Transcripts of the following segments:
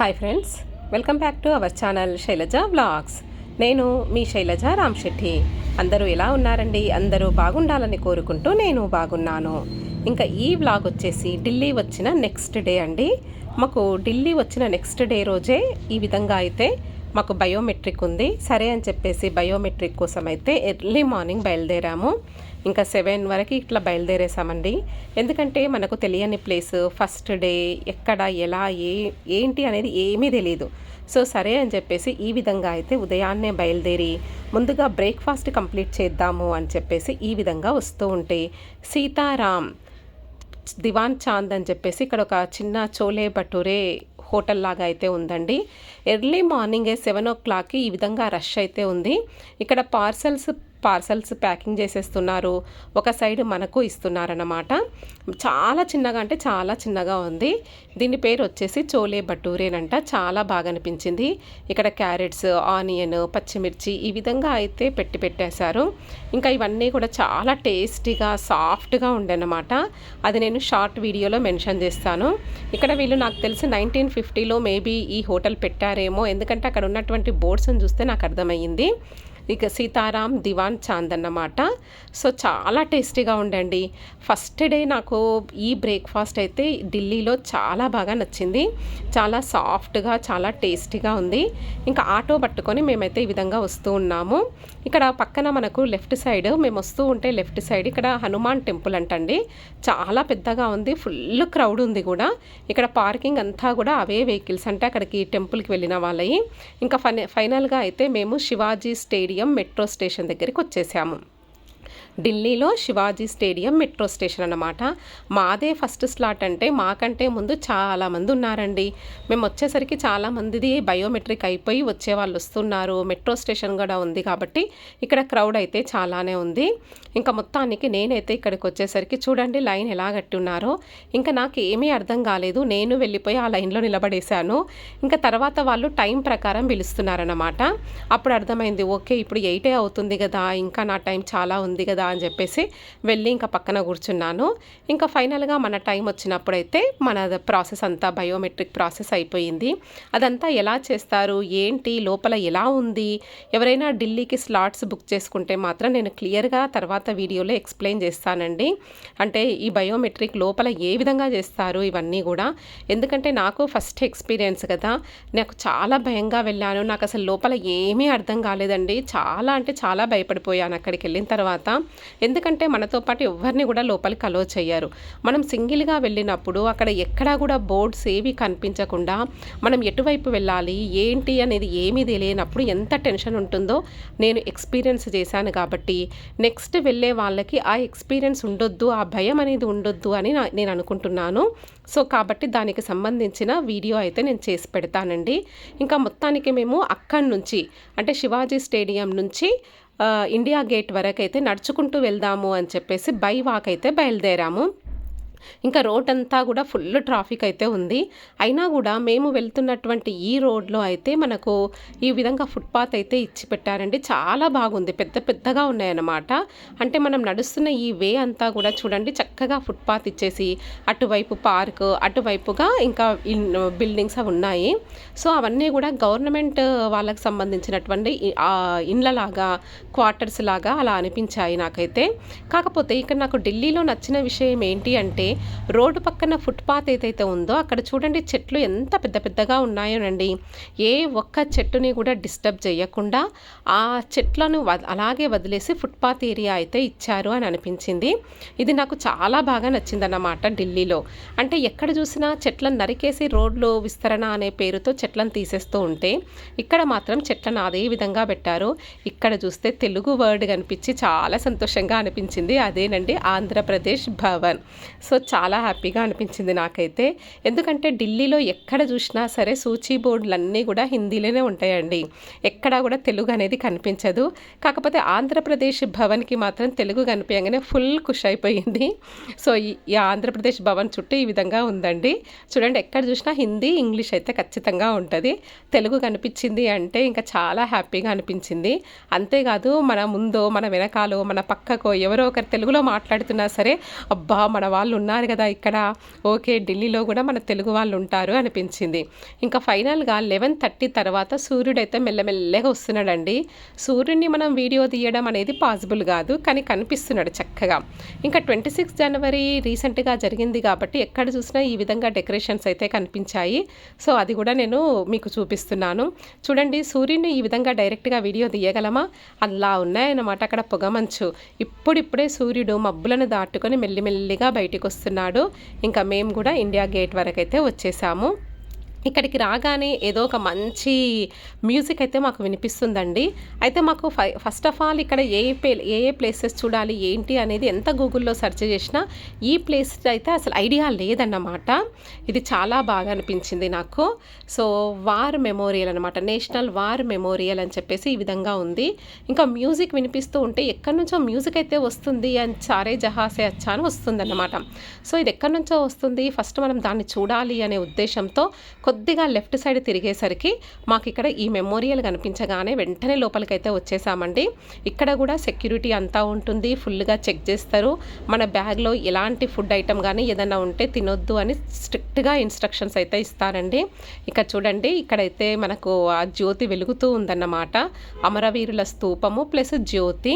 Hi friends welcome back to our channel Shailaja vlogs నేను మీ శైలజ రామ్శెట్టి అందరూ ఎలా ఉన్నారండి? అందరూ బాగుండాలని కోరుకుంటూ నేను బాగున్నాను. ఇంకా ఈ వ్లాగ్ వచ్చేసి ఢిల్లీ వచ్చిన నెక్స్ట్ డే అండి. మాకు ఢిల్లీ వచ్చిన నెక్స్ట్ డే రోజే ఈ విధంగా అయితే మాకు బయోమెట్రిక్ ఉంది. సరే అని చెప్పేసి బయోమెట్రిక్ కోసం అయితే ఎర్లీ మార్నింగ్ బయలుదేరాము. ఇంకా సెవెన్ వరకు ఇట్లా బయలుదేరేసామండి. ఎందుకంటే మనకు తెలియని ప్లేస్ ఫస్ట్ డే ఎక్కడ ఎలా ఏ ఏంటి అనేది ఏమీ తెలియదు సో సరే అని చెప్పేసి ఈ విధంగా అయితే ఉదయాన్నే బయలుదేరి ముందుగా బ్రేక్ఫాస్ట్ కంప్లీట్ చేద్దాము అని చెప్పేసి ఈ విధంగా వస్తూ ఉంటే సీతారాం దివాన్ చాంద్ అని చెప్పేసి ఇక్కడ ఒక చిన్న చోలే భటూరే హోటల్ లాగా అయితే ఉందండి. ఎర్లీ మార్నింగే సెవెన్ ఓ క్లాక్కి ఈ విధంగా రష్ అయితే ఉంది. ఇక్కడ పార్సల్స్ పార్సల్స్ ప్యాకింగ్ చేసేస్తున్నారు. ఒక సైడ్ మనకు ఇస్తున్నారన్నమాట. చాలా చిన్నగా అంటే చాలా చిన్నగా ఉంది. దీని పేరు వచ్చేసి చోలే భటూరేనంట. చాలా బాగా అనిపించింది. ఇక్కడ క్యారెట్స్ ఆనియన్ పచ్చిమిర్చి ఈ విధంగా అయితే పెట్టి పెట్టేశారు. ఇంకా ఇవన్నీ కూడా చాలా టేస్టీగా సాఫ్ట్గా ఉండేనమాట. అది నేను షార్ట్ వీడియోలో మెన్షన్ చేస్తాను. ఇక్కడ వీళ్ళు నాకు తెలిసి నైన్టీన్ ఫిఫ్టీలో మేబీ ఈ హోటల్ పెట్టారేమో. ఎందుకంటే అక్కడ ఉన్నటువంటి బోర్డ్స్ని చూస్తే నాకు అర్థమయ్యింది. ఇక సీతారాం దివాన్ చాంద్ అన్నమాట. సో చాలా టేస్టీగా ఉండండి. ఫస్ట్ డే నాకు ఈ బ్రేక్ఫాస్ట్ అయితే ఢిల్లీలో చాలా బాగా నచ్చింది. చాలా సాఫ్ట్గా చాలా టేస్టీగా ఉంది. ఇంకా ఆటో పట్టుకొని మేమైతే ఈ విధంగా వస్తూ ఉన్నాము. ఇక్కడ పక్కన మనకు లెఫ్ట్ సైడ్ మేము వస్తూ ఉంటే లెఫ్ట్ సైడ్ ఇక్కడ హనుమాన్ టెంపుల్ అంటండి. చాలా పెద్దగా ఉంది ఫుల్ క్రౌడ్ ఉంది కూడా. ఇక్కడ పార్కింగ్ అంతా కూడా అవే వెహికల్స్ అంటే అక్కడికి టెంపుల్కి వెళ్ళిన వాళ్ళవి ఇంకా ఫైన ఫైనల్గా అయితే మేము శివాజీ స్టేడియం మెట్రో స్టేషన్ దగ్గరికి వచ్చేసాము. ఢిల్లీలో శివాజీ స్టేడియం మెట్రో స్టేషన్ అనమాట మాదే ఫస్ట్ స్లాట్ అంటే మాకంటే ముందు చాలామంది ఉన్నారండి. మేము వచ్చేసరికి చాలామందిది బయోమెట్రిక్ అయిపోయి వచ్చే వాళ్ళు వస్తున్నారు. మెట్రో స్టేషన్ కూడా ఉంది కాబట్టి ఇక్కడ క్రౌడ్ అయితే చాలానే ఉంది. ఇంకా మొత్తానికి నేనైతే ఇక్కడికి వచ్చేసరికి చూడండి లైన్ ఎలా కట్టి ఉన్నారో. ఇంకా నాకు ఏమీ అర్థం కాలేదు. నేను వెళ్ళిపోయి ఆ లైన్లో నిలబడేశాను. ఇంకా తర్వాత వాళ్ళు టైం ప్రకారం పిలుస్తున్నారన్నమాట. అప్పుడు అర్థమైంది ఓకే ఇప్పుడు ఎయిటే అవుతుంది కదా. ఇంకా నా టైం చాలా ఉంది కదా. అని చెప్పేసి వెళ్ళి ఇంకా పక్కన కూర్చున్నాను. ఇంకా ఫైనల్గా మన టైం వచ్చినప్పుడైతే మన ప్రాసెస్ అంతా బయోమెట్రిక్ ప్రాసెస్ అయిపోయింది. అదంతా ఎలా చేస్తారు? ఏంటి? లోపల ఎలా ఉంది? ఎవరైనా ఢిల్లీకి స్లాట్స్ బుక్ చేసుకుంటే మాత్రం నేను క్లియర్గా తర్వాత వీడియోలో ఎక్స్ప్లెయిన్ చేస్తానండి. అంటే ఈ బయోమెట్రిక్ లోపల ఏ విధంగా చేస్తారు? ఇవన్నీ కూడా. ఎందుకంటే నాకు ఫస్ట్ ఎక్స్పీరియన్స్ కదా. నాకు చాలా భయంగా వెళ్ళాను. నాకు అసలు లోపల ఏమీ అర్థం కాలేదండి. చాలా అంటే చాలా భయపడిపోయాను అక్కడికి వెళ్ళిన తర్వాత. ఎందుకంటే మనతో పాటు ఎవరిని కూడా లోపలికి అలో చేయరు మనం సింగిల్గా వెళ్ళినప్పుడు అక్కడ ఎక్కడా కూడా బోర్డ్స్ ఏవి కనిపించకుండా మనం ఎటువైపు వెళ్ళాలి ఏంటి అనేది ఏమీ తెలియనప్పుడు ఎంత టెన్షన్ ఉంటుందో నేను ఎక్స్పీరియన్స్ చేశాను కాబట్టి నెక్స్ట్ వెళ్ళే వాళ్ళకి ఆ ఎక్స్పీరియన్స్ ఉండొద్దు ఆ భయం అనేది ఉండొద్దు అని నా- నేను అనుకుంటున్నాను. సో కాబట్టి దానికి సంబంధించిన వీడియో అయితే నేను చేసి పెడతానండి. ఇంకా మొత్తానికి మేము అక్కడి నుంచి అంటే శివాజీ స్టేడియం నుంచి ఇండియా గేట్ వరకు అయితే నడుచుకుంటూ వెళ్దాము అని చెప్పేసి బై వాక్ అయితే బయలుదేరాము. ఇంకా రోడ్ అంతా కూడా ఫుల్ ట్రాఫిక్ అయితే ఉంది. అయినా కూడా మేము వెళ్తున్నటువంటి ఈ రోడ్లో అయితే మనకు ఈ విధంగా ఫుట్పాత్ అయితే ఇచ్చి పెట్టారండి. చాలా బాగుంది. పెద్ద పెద్దగా ఉన్నాయన్నమాట. అంటే మనం నడుస్తున్న ఈ వే అంతా కూడా చూడండి చక్కగా ఫుట్పాత్ ఇచ్చేసి అటువైపు పార్క్ అటువైపుగా ఇంకా బిల్డింగ్స్ అవి ఉన్నాయి. సో అవన్నీ కూడా గవర్నమెంట్ వాళ్ళకి సంబంధించినటువంటి ఇండ్లలాగా క్వార్టర్స్ లాగా అలా అనిపించాయి నాకైతే. కాకపోతే ఇక్కడ నాకు ఢిల్లీలో నచ్చిన విషయం ఏంటి అంటే రోడ్డు పక్కన ఫుట్పాత్ ఏదైతే ఉందో అక్కడ చూడండి చెట్లు ఎంత పెద్ద పెద్దగా ఉన్నాయోనండి. ఏ ఒక్క చెట్టుని కూడా డిస్టర్బ్ చేయకుండా ఆ చెట్లను అలాగే వదిలేసి ఫుట్పాత్ ఏరియా అయితే ఇచ్చారు అని అనిపించింది. ఇది నాకు చాలా బాగా నచ్చిందన్నమాట ఢిల్లీలో. అంటే ఎక్కడ చూసినా చెట్లను నరికేసి రోడ్లు విస్తరణ అనే పేరుతో చెట్లను తీసేస్తూ ఉంటే ఇక్కడ మాత్రం చెట్లను అదే విధంగా పెట్టారు. ఇక్కడ చూస్తే తెలుగు వర్డ్ కనిపించి చాలా సంతోషంగా అనిపించింది. అదేనండి ఆంధ్రప్రదేశ్ భవన్. సో చాలా హ్యాపీగా అనిపించింది నాకైతే. ఎందుకంటే ఢిల్లీలో ఎక్కడ చూసినా సరే సూచీ బోర్డులన్నీ కూడా హిందీలోనే ఉంటాయండి. ఎక్కడా కూడా తెలుగు అనేది కనిపించదు. కాకపోతే ఆంధ్రప్రదేశ్ భవన్కి మాత్రం తెలుగు కనిపించగానే ఫుల్ ఖుష్ అయిపోయింది. సో ఈ ఈ ఆంధ్రప్రదేశ్ భవన్ చుట్టూ ఈ విధంగా ఉందండి. చూడండి ఎక్కడ చూసినా హిందీ ఇంగ్లీష్ అయితే ఖచ్చితంగా ఉంటుంది. తెలుగు కనిపించింది అంటే ఇంకా చాలా హ్యాపీగా అనిపించింది. అంతేకాదు మన ముందో మన వెనకాలో మన పక్కకో ఎవరో ఒకరు తెలుగులో మాట్లాడుతున్నా సరే అబ్బా మన వాళ్ళు ఉన్నారు ఉన్నారు కదా ఇక్కడ ఓకే ఢిల్లీలో కూడా మన తెలుగు వాళ్ళు ఉంటారు అనిపించింది. ఇంకా ఫైనల్గా లెవెన్ థర్టీ తర్వాత సూర్యుడు అయితే మెల్లమెల్లగా వస్తున్నాడండి. సూర్యుడిని మనం వీడియో తీయడం అనేది పాసిబుల్ కాదు కానీ కనిపిస్తున్నాడు చక్కగా. ఇంకా ట్వంటీ సిక్స్ జనవరి రీసెంట్గా జరిగింది కాబట్టి ఎక్కడ చూసినా ఈ విధంగా డెకరేషన్స్ అయితే కనిపించాయి. సో అది కూడా నేను మీకు చూపిస్తున్నాను. చూడండి సూర్యుడిని ఈ విధంగా డైరెక్ట్గా వీడియో తీయగలమా? అలా ఉన్నాయన్నమాట అక్కడ పొగమంచు ఇప్పుడిప్పుడే సూర్యుడు మబ్బులను దాటుకొని మెల్లిమెల్లిగా బయటికి వస్తున్నాడు ఇంకా మేము కూడా ఇండియా గేట్ వరకు అయితే వచ్చేసాము. ఇక్కడికి రాగానే ఏదో ఒక మంచి మ్యూజిక్ అయితే మాకు వినిపిస్తుందండి. అయితే మాకు ఫై ఫస్ట్ ఆఫ్ ఆల్ ఇక్కడ ఏ ఏ ఏ ఏ ప్లేసెస్ చూడాలి ఏంటి అనేది ఎంత గూగుల్లో సెర్చ్ చేసినా ఈ ప్లేస్ అయితే అసలు ఐడియా లేదన్నమాట. ఇది చాలా బాగా అనిపించింది నాకు. సో వార్ మెమోరియల్ అనమాట నేషనల్ వార్ మెమోరియల్ అని చెప్పేసి ఈ విధంగా ఉంది. ఇంకా మ్యూజిక్ వినిపిస్తూ ఉంటే ఎక్కడి నుంచో మ్యూజిక్ అయితే వస్తుంది అని చారే జహాసే అచ్చా అని వస్తుందన్నమాట. సో ఇది ఎక్కడి నుంచో వస్తుంది? ఫస్ట్ మనం దాన్ని చూడాలి అనే ఉద్దేశంతో కొద్దిగా లెఫ్ట్ సైడ్ తిరిగేసరికి మాకు ఇక్కడ ఈ మెమోరియల్ కనిపించగానే వెంటనే లోపలికైతే వచ్చేసామండి. ఇక్కడ కూడా సెక్యూరిటీ అంతా ఉంటుంది ఫుల్గా చెక్ చేస్తారు. మన బ్యాగ్లో ఎలాంటి ఫుడ్ ఐటమ్ కానీ ఏదైనా ఉంటే తినొద్దు అని స్ట్రిక్ట్గా ఇన్స్ట్రక్షన్స్ అయితే ఇస్తారండి. ఇక్కడ చూడండి ఇక్కడైతే మనకు ఆ జ్యోతి వెలుగుతూ ఉందన్నమాట. అమరవీరుల స్తూపము ప్లస్ జ్యోతి.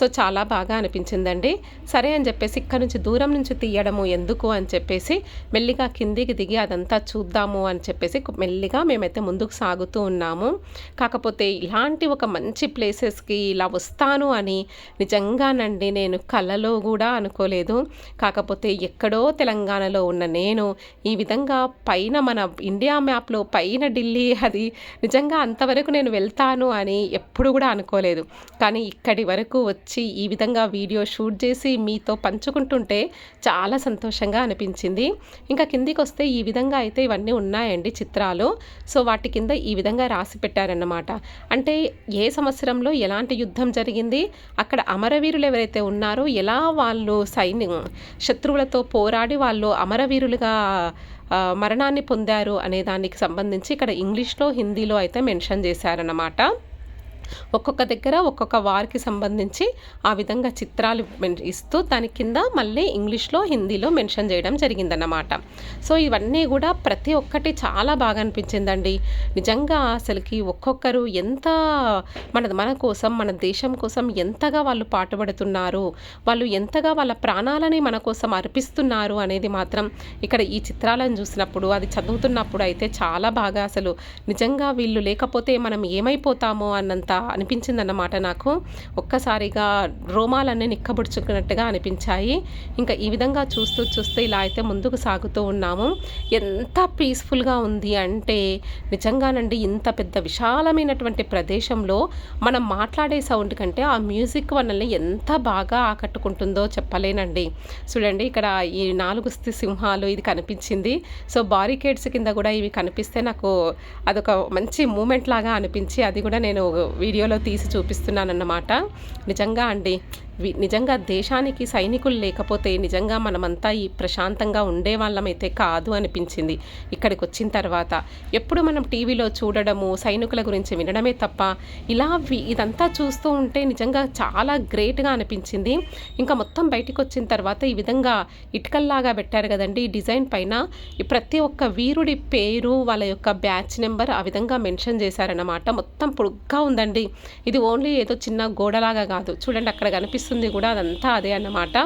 సో చాలా బాగా అనిపించిందండి. సరే అని చెప్పేసి ఇక్కడ నుంచి దూరం నుంచి తీయడము ఎందుకు అని చెప్పేసి మెల్లిగా కిందికి దిగి అదంతా చూద్దాము అని చెప్పి చెప్పేసి మెల్లిగా మేమైతే ముందుకు సాగుతూ ఉన్నాము. కాకపోతే ఇలాంటి ఒక మంచి ప్లేసెస్కి ఇలా వస్తాను అని నిజంగానండి నేను కలలో కూడా అనుకోలేదు. కాకపోతే ఎక్కడో తెలంగాణలో ఉన్న నేను ఈ విధంగా పైన మన ఇండియా మ్యాప్లో పైన ఢిల్లీ అది నిజంగా అంతవరకు నేను వెళ్తాను అని ఎప్పుడు కూడా అనుకోలేదు. కానీ ఇక్కడి వరకు వచ్చి ఈ విధంగా వీడియో షూట్ చేసి మీతో పంచుకుంటుంటే చాలా సంతోషంగా అనిపించింది. ఇంకా కిందికి వస్తే ఈ విధంగా అయితే ఇవన్నీ ఉన్నాయండి. చిత్రాలు. సో వాటి కింద ఈ విధంగా రాసి పెట్టారన్నమాట. అంటే ఏ సంవత్సరంలో ఎలాంటి యుద్ధం జరిగింది అక్కడ అమరవీరులు ఎవరైతే ఉన్నారో ఎలా వాళ్ళు సైన్య శత్రువులతో పోరాడి వాళ్ళు అమరవీరులుగా మరణాన్ని పొందారు అనే దానికి సంబంధించి ఇక్కడ ఇంగ్లీష్లో హిందీలో అయితే మెన్షన్ చేశారన్నమాట. ఒక్కొక్క దగ్గర ఒక్కొక్క వార్కి సంబంధించి ఆ విధంగా చిత్రాలు మెన్- ఇస్తూ దాని కింద మళ్ళీ ఇంగ్లీష్లో హిందీలో మెన్షన్ చేయడం జరిగిందన్నమాట. సో ఇవన్నీ కూడా ప్రతి ఒక్కటి చాలా బాగా అనిపించిందండి. నిజంగా అసలుకి ఒక్కొక్కరు ఎంత మన మన కోసం మన దేశం కోసం ఎంతగా వాళ్ళు పాటుపడుతున్నారు వాళ్ళు ఎంతగా వాళ్ళ ప్రాణాలని మన కోసం అర్పిస్తున్నారు అనేది మాత్రం ఇక్కడ ఈ చిత్రాలను చూసినప్పుడు అది చదువుతున్నప్పుడు అయితే చాలా బాగా అసలు నిజంగా వీళ్ళు లేకపోతే మనం ఏమైపోతామో అన్నంత అనిపించిందన్నమాట నాకు. ఒక్కసారిగా రోమాలన్నీ నిక్కబుడుచుకున్నట్టుగా అనిపించాయి. ఇంకా ఈ విధంగా చూస్తూ చూస్తూ ఇలా అయితే ముందుకు సాగుతూ ఉన్నాము. ఎంత పీస్ఫుల్గా ఉంది అంటే నిజంగానండి ఇంత పెద్ద విశాలమైనటువంటి ప్రదేశంలో మనం మాట్లాడే సౌండ్ కంటే ఆ మ్యూజిక్ మనల్ని ఎంత బాగా ఆకట్టుకుంటుందో చెప్పలేనండి. చూడండి ఇక్కడ ఈ నాలుగు సింహాలు ఇది కనిపించింది. సో బారికేడ్స్ కింద కూడా ఇవి కనిపిస్తే నాకు అదొక మంచి మూమెంట్ లాగా అనిపించి అది కూడా నేను వీడియోలో తీసి చూపిస్తున్నానన్నమాట. నిజంగా అండి నిజంగా దేశానికి సైనికులు లేకపోతే నిజంగా మనమంతా ఈ ప్రశాంతంగా ఉండే వాళ్ళమైతే కాదు అనిపించింది ఇక్కడికి వచ్చిన తర్వాత. ఎప్పుడు మనం టీవీలో చూడడము సైనికుల గురించి వినడమే తప్ప ఇలా వి- ఇదంతా చూస్తూ ఉంటే నిజంగా చాలా గ్రేట్గా అనిపించింది. ఇంకా మొత్తం బయటికి వచ్చిన తర్వాత ఈ విధంగా ఇటుకల్లాగా పెట్టారు కదండి ఈ డిజైన్ పైన. ఈ ప్రతి ఒక్క వీరుడి పేరు వాళ్ళ యొక్క బ్యాచ్ నెంబర్ ఆ విధంగా మెన్షన్ చేశారన్నమాట. మొత్తం పొడుగ్గా ఉందండి. ఇది ఓన్లీ ఏదో చిన్న గోడలాగా కాదు. చూడండి అక్కడ కనిపిస్తుంది. కూడా అదంతా అదే అన్నమాట.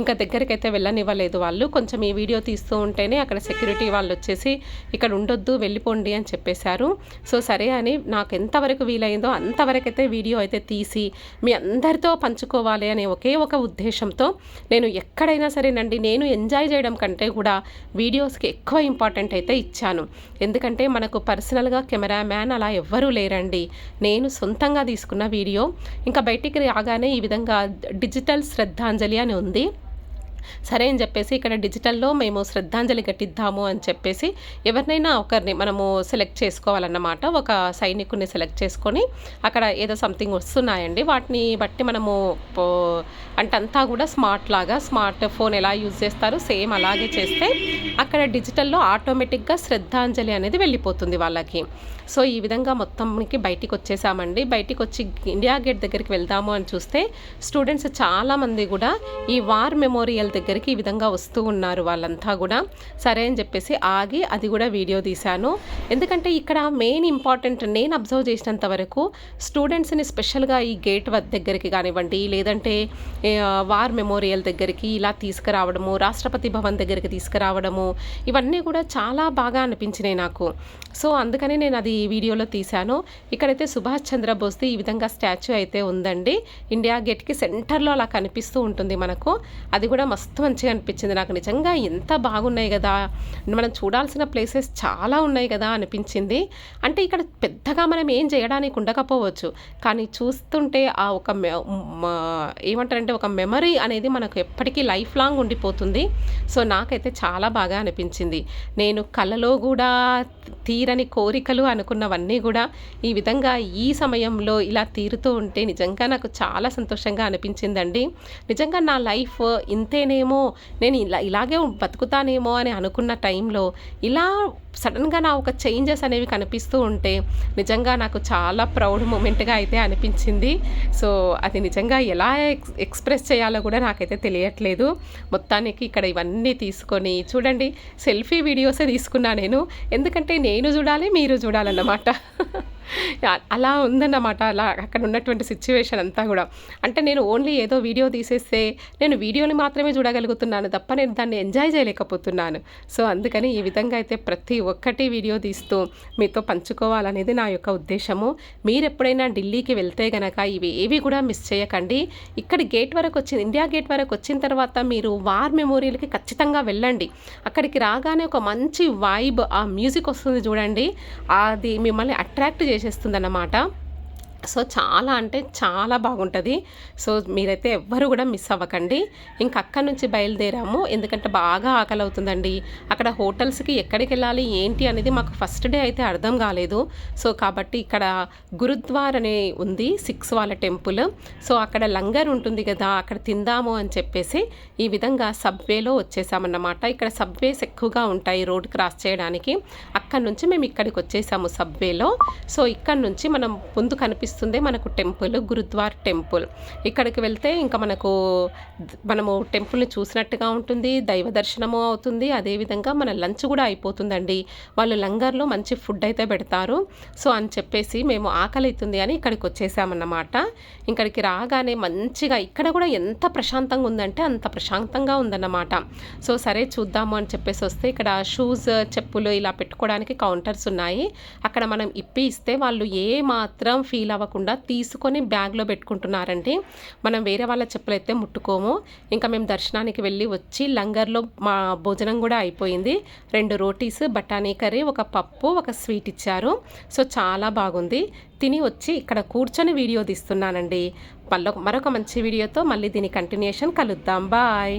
ఇంకా దగ్గరికి అయితే వెళ్ళనివ్వలేదు వాళ్ళు. కొంచెం ఈ వీడియో తీస్తూ ఉంటేనే అక్కడ సెక్యూరిటీ వాళ్ళు వచ్చేసి ఇక్కడ ఉండొద్దు వెళ్ళిపోండి అని చెప్పేశారు. సో సరే అని నాకు ఎంతవరకు వీలైందో అంతవరకు అయితే వీడియో అయితే తీసి మీ అందరితో పంచుకోవాలి అనే ఒకే ఒక ఉద్దేశంతో నేను ఎక్కడైనా సరేనండి నేను ఎంజాయ్ చేయడం కంటే కూడా వీడియోస్కి ఎక్కువ ఇంపార్టెంట్ అయితే ఇచ్చాను. ఎందుకంటే మనకు పర్సనల్గా కెమెరామ్యాన్ అలా ఎవ్వరూ లేరండి. నేను సొంతంగా తీసుకున్న వీడియో. ఇంకా బయటికి రాగానే ఈ విధంగా డిజిటల్ శ్రద్ధాంజలి అని ఉంది. సరే అని చెప్పేసి ఇక్కడ డిజిటల్లో మేము శ్రద్ధాంజలి ఘటిద్దాము అని చెప్పేసి ఎవరినైనా ఒకరిని మనము సెలెక్ట్ చేసుకోవాలన్నమాట. ఒక సైనికుని సెలెక్ట్ చేసుకొని అక్కడ ఏదో సంథింగ్ వస్తున్నాయండి. వాటిని బట్టి మనము పో- అంటే అంతా కూడా స్మార్ట్ లాగా స్మార్ట్ ఫోన్ ఎలా యూజ్ చేస్తారో సేమ్ అలాగే చేస్తే అక్కడ డిజిటల్లో ఆటోమేటిక్గా శ్రద్ధాంజలి అనేది వెళ్ళిపోతుంది వాళ్ళకి. సో ఈ విధంగా మొత్తంకి బయటికి వచ్చేసామండి. బయటికి వచ్చి ఇండియా గేట్ దగ్గరికి వెళ్దాము అని చూస్తే స్టూడెంట్స్ చాలామంది కూడా ఈ వార్ మెమోరియల్ దగ్గరికి ఈ విధంగా వస్తూ ఉన్నారు వాళ్ళంతా కూడా. సరే అని చెప్పేసి ఆగి అది కూడా వీడియో తీశాను. ఎందుకంటే ఇక్కడ మెయిన్ ఇంపార్టెంట్ నేను అబ్జర్వ్ చేసినంత వరకు స్టూడెంట్స్ని స్పెషల్గా ఈ గేట్ దగ్గరికి కానివ్వండి లేదంటే వార్ మెమోరియల్ దగ్గరికి ఇలా తీసుకురావడము రాష్ట్రపతి భవన్ దగ్గరికి తీసుకురావడము ఇవన్నీ కూడా చాలా బాగా అనిపించినాయి నాకు. సో అందుకని నేను అది వీడియోలో తీశాను. ఇక్కడైతే సుభాష్ చంద్రబోస్ది ఈ విధంగా స్టాచ్యూ అయితే ఉందండి. ఇండియా గేట్కి సెంటర్లో అలా కనిపిస్తూ ఉంటుంది మనకు. అది కూడా మస్తు మంచిగా అనిపించింది. నాకు నిజంగా ఎంత బాగున్నాయి కదా. మనం చూడాల్సిన ప్లేసెస్ చాలా ఉన్నాయి కదా అనిపించింది. అంటే ఇక్కడ పెద్దగా మనం ఏం చేయడానికి ఉండకపోవచ్చు. కానీ చూస్తుంటే ఆ ఒక మె- ఏమంటారంటే ఒక మెమరీ అనేది మనకు ఎప్పటికీ లైఫ్ లాంగ్ ఉండిపోతుంది. సో నాకైతే చాలా బాగా అనిపించింది. నేను కలలో కూడా తీరని కోరికలు అనుకున్నవన్నీ కూడా ఈ విధంగా ఈ సమయంలో ఇలా తీరుతూ ఉంటే నిజంగా నాకు చాలా సంతోషంగా అనిపించిందండి. నిజంగా నా లైఫ్ ఇంతేనేమో నేను ఇలా ఇలాగే బతుకుతానేమో అని అనుకున్న టైంలో ఇలా సడన్గా నా ఒక చేంజెస్ అనేవి కనిపిస్తూ ఉంటే నిజంగా నాకు చాలా ప్రౌడ్ మూమెంట్గా అయితే అనిపించింది. సో అది నిజంగా ఎలా ఎక్స్ ఎక్స్ప్రెస్ చేయాలో కూడా నాకైతే తెలియట్లేదు. మొత్తానికి ఇక్కడ ఇవన్నీ తీసుకొని చూడండి సెల్ఫీ వీడియోసే తీసుకున్నా నేను. ఎందుకంటే నేను చూడాలి మీరు చూడాలన్నమాట. అలా ఉందన్నమాట. అలా అక్కడ ఉన్నటువంటి సిచ్యువేషన్ అంతా కూడా. అంటే నేను ఓన్లీ ఏదో వీడియో తీసేస్తే నేను వీడియోని మాత్రమే చూడగలుగుతున్నాను తప్ప నేను దాన్ని ఎంజాయ్ చేయలేకపోతున్నాను. సో అందుకని ఈ విధంగా అయితే ప్రతి ఒక్కటి వీడియో తీస్తూ మీతో పంచుకోవాలనేది నా యొక్క ఉద్దేశము. మీరు ఎప్పుడైనా ఢిల్లీకి వెళ్తే గనక ఇవి ఏవి కూడా మిస్ చేయకండి. ఇక్కడ గేట్ వరకు వచ్చింది ఇండియా గేట్ వరకు వచ్చిన తర్వాత మీరు వార్ మెమోరియల్కి ఖచ్చితంగా వెళ్ళండి. అక్కడికి రాగానే ఒక మంచి వైబ్ ఆ మ్యూజిక్ వస్తుంది చూడండి. అది మిమ్మల్ని అట్రాక్ట్ చేసేస్తుంది అన్నమాట సో చాలా అంటే చాలా బాగుంటుంది. సో మీరైతే ఎవ్వరు కూడా మిస్ అవ్వకండి. ఇంకా అక్కడి నుంచి బయలుదేరాము. ఎందుకంటే బాగా ఆకలి అవుతుందండి అక్కడ హోటల్స్కి ఎక్కడికి వెళ్ళాలి ఏంటి అనేది మాకు ఫస్ట్ డే అయితే అర్థం కాలేదు. సో కాబట్టి ఇక్కడ గురుద్వార్ అనే ఉంది సిక్స్ వాళ్ళ టెంపుల్. సో అక్కడ లంగర్ ఉంటుంది కదా అక్కడ తిందాము అని చెప్పేసి ఈ విధంగా సబ్వేలో వచ్చేసామన్నమాట. ఇక్కడ సబ్వేస్ ఎక్కువగా ఉంటాయి రోడ్ క్రాస్ చేయడానికి. అక్కడ నుంచి మేము ఇక్కడికి వచ్చేసాము సబ్వేలో. సో ఇక్కడ నుంచి మనం ముందు కనిపిస్తుంది మనకు టెంపుల్ గురుద్వార్ టెంపుల్. ఇక్కడికి వెళ్తే ఇంకా మనకు మనము టెంపుల్ని చూసినట్టుగా ఉంటుంది దైవ దర్శనము అవుతుంది అదేవిధంగా మన లంచ్ కూడా అయిపోతుందండి. వాళ్ళు లంగర్లో మంచి ఫుడ్ అయితే పెడతారు. సో అని చెప్పేసి మేము ఆకలి అవుతుంది అని ఇక్కడికి వచ్చేసామన్నమాట. ఇక్కడికి రాగానే మంచిగా ఇక్కడ కూడా ఎంత ప్రశాంతంగా ఉందంటే అంత ప్రశాంతంగా ఉందన్నమాట. సో సరే చూద్దాము అని చెప్పేసి వస్తే ఇక్కడ షూస్ చెప్పులు ఇలా పెట్టుకోవడానికి కౌంటర్స్ ఉన్నాయి. అక్కడ మనం ఇప్పి ఇస్తే వాళ్ళు ఏ మాత్రం ఫీల్ అవ్వకుండా తీసుకొని బ్యాగ్లో పెట్టుకుంటున్నారండి మనం వేరే వాళ్ళ చెప్పులు అయితే ముట్టుకోము. ఇంకా మేము దర్శనానికి వెళ్ళి వచ్చి లంగర్లో మా భోజనం కూడా అయిపోయింది. రెండు రోటీస్ బఠానీ కర్రీ ఒక పప్పు ఒక స్వీట్ ఇచ్చారు. సో చాలా బాగుంది. తిని వచ్చి ఇక్కడ కూర్చొని వీడియో తీస్తున్నానండి. మళ్ళీ మరొక మంచి వీడియోతో మళ్ళీ దీని కంటిన్యూషన్ కలుద్దాం. బాయ్